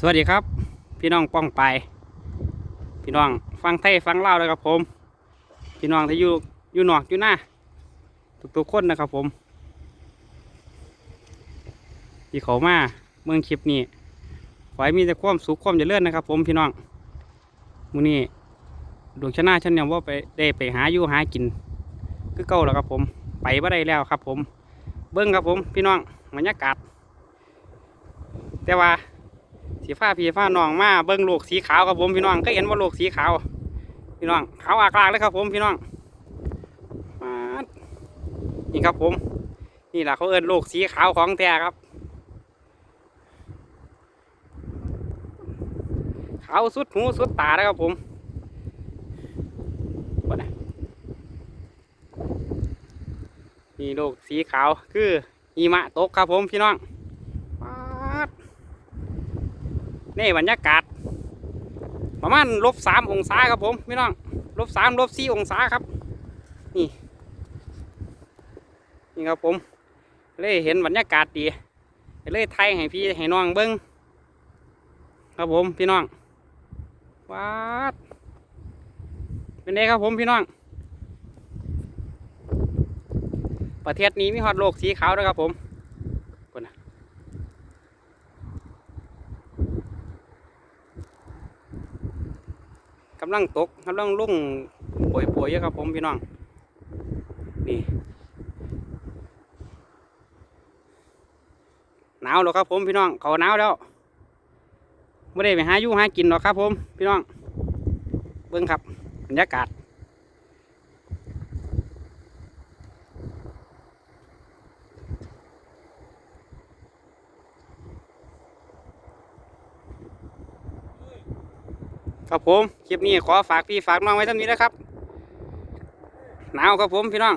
สวัสดีครับ พี่น้องป้องไป พี่น้องฟังไทยฟังเล่าเลยครับผม พี่น้องที่อยู่อยู่นอกอยู่หน้าทุกๆคนนะครับผมที่เขามาเมืองคลิปนี้ขอให้มีแต่ความสุขความเจริญนะครับ ผมพี่น้องมื้อนี้ดวงชนะฉันยังว่าไปได้ไปหาอยู่หากินคือเก่าแล้วครับผม ไปบ่ได้แล้วครับ ผม เบิ้งครับผม พี่น้องบรรยากาศแต่ว่า สีฟ้าพี่ฟ้าน้องมาเบิ้งลูกสีขาวครับผมพี่น้องก็เห็นว่าลูกสีขาว พี่น้องขาวอากลากเลยครับผมพี่น้องมานี่ครับผม นี่แหละเขาเอิ้นลูกสีขาวของแท้ครับ ขาวสุดหูสุดตาเลยครับผมนะนี่ลูกสีขาวคือหิมะตกครับผมพี่น้องป๊าด นี่บรรยากาศ ประมาณลบสามองศาครับผมพี่น้องลบสามลบสี่องศาครับ นี่นี่ครับผม เลยเห็นบรรยากาศดีเลยไทยให้พี่ให้น้องเบิ้งครับผมพี่น้องว้าดเป็นไงครับผมพี่น้อง ประเทศนี้มีฮอตโลกสีขาวด้วยครับผม กำลังตกกำลังลุ่งป่วยป่วยๆอยู่ครับผมพี่น้อง นี่หนาวแล้วครับผมพี่น้องเขาหนาวแล้วไม่ได้ไปหาอยู่หากินหรอกครับผมพี่น้อง เบิ้งครับบรรยากาศ ครับผม คลิปนี้ขอฝากพี่ฝากน้องไว้เท่านี้นะครับ หนาวครับผมพี่น้อง